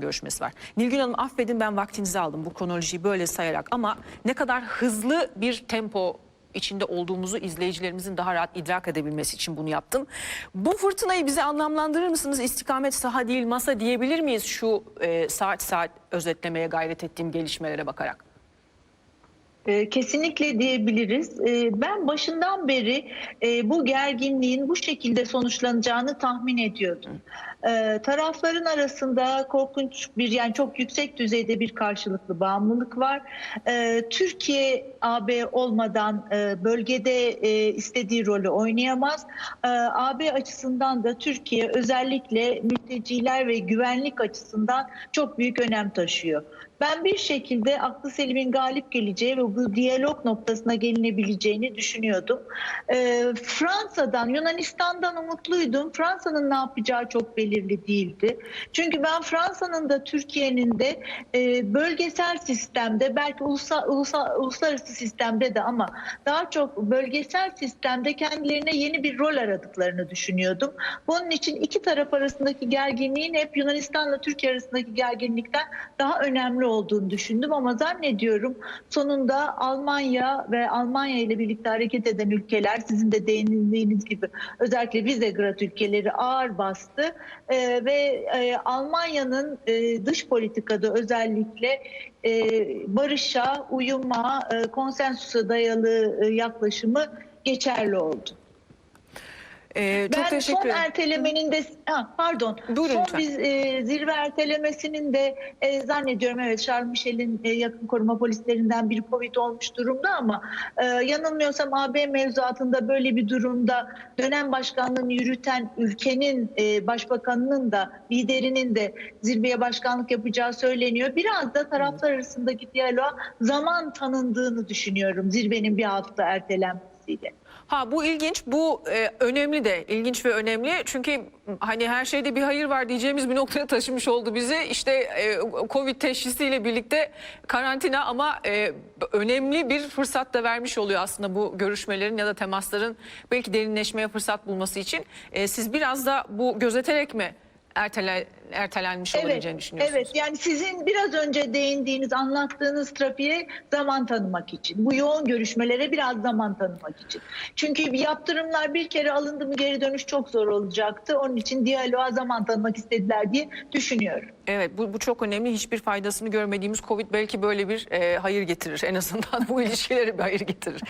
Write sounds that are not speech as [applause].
görüşmesi var. Nilgün Hanım affedin ben vaktinizi aldım bu kronolojiyi böyle sayarak ama ne kadar hızlı bir tempo içinde olduğumuzu izleyicilerimizin daha rahat idrak edebilmesi için bunu yaptım. Bu fırtınayı bize anlamlandırır mısınız? İstikamet saha değil masa diyebilir miyiz şu e, saat saat özetlemeye gayret ettiğim gelişmelere bakarak? E, Kesinlikle diyebiliriz. E, Ben başından beri e, bu gerginliğin bu şekilde sonuçlanacağını tahmin ediyordum. E, Tarafların arasında korkunç bir yani çok yüksek düzeyde bir karşılıklı bağımlılık var. Türkiye AB olmadan e, bölgede e, istediği rolü oynayamaz. AB açısından da Türkiye özellikle mülteciler ve güvenlik açısından çok büyük önem taşıyor. Ben bir şekilde aklı selimin galip geleceği ve bu diyalog noktasına gelinebileceğini düşünüyordum. Ee, Fransa'dan, Yunanistan'dan umutluydum. Fransa'nın ne yapacağı çok belirli değildi. Çünkü ben Fransa'nın da Türkiye'nin de e, bölgesel sistemde belki ulusa, ulusa, uluslararası sistemde de ama daha çok bölgesel sistemde kendilerine yeni bir rol aradıklarını düşünüyordum. Bunun için iki taraf arasındaki gerginliğin hep Yunanistan'la Türkiye arasındaki gerginlikten daha önemli olduğunu düşündüm ama zannediyorum sonunda Almanya ve Almanya ile birlikte hareket eden ülkeler sizin de değindiğiniz gibi özellikle Visegrad ülkeleri ağır bastı Ee, ve e, Almanya'nın e, dış politikada özellikle e, barışa, uyuma, e, konsensusa dayalı e, yaklaşımı geçerli oldu. Ee, çok ben teşekkür son ederim. ertelemenin de ha, pardon Buyurun son lütfen. biz e, zirve ertelemesinin de e, zannediyorum evet Charles Michel'in e, yakın koruma polislerinden biri Covid olmuş durumda ama e, yanılmıyorsam AB mevzuatında böyle bir durumda dönem başkanlığını yürüten ülkenin e, başbakanının da liderinin de zirveye başkanlık yapacağı söyleniyor. Biraz da taraflar arasındaki diyaloğa zaman tanındığını düşünüyorum zirvenin bir hafta ertelenmesiyle. Ha bu ilginç, bu e, önemli de, ilginç ve önemli. Çünkü hani her şeyde bir hayır var diyeceğimiz bir noktaya taşımış oldu bizi. İşte e, Covid teşhisiyle birlikte karantina ama e, önemli bir fırsat da vermiş oluyor aslında bu görüşmelerin ya da temasların belki derinleşmeye fırsat bulması için. E, siz biraz da bu gözeterek mi ertele, ertelenmiş olabileceğini düşünüyorsunuz? Evet yani sizin biraz önce değindiğiniz, anlattığınız trafiğe zaman tanımak için. Bu yoğun görüşmelere biraz zaman tanımak için. Çünkü yaptırımlar bir kere alındı mı geri dönüş çok zor olacaktı. Onun için diyaloğa zaman tanımak istediler diye düşünüyorum. Evet bu, bu çok önemli. Hiçbir faydasını görmediğimiz Covid belki böyle bir e, hayır getirir. En azından [laughs] bu ilişkilere bir hayır getirir.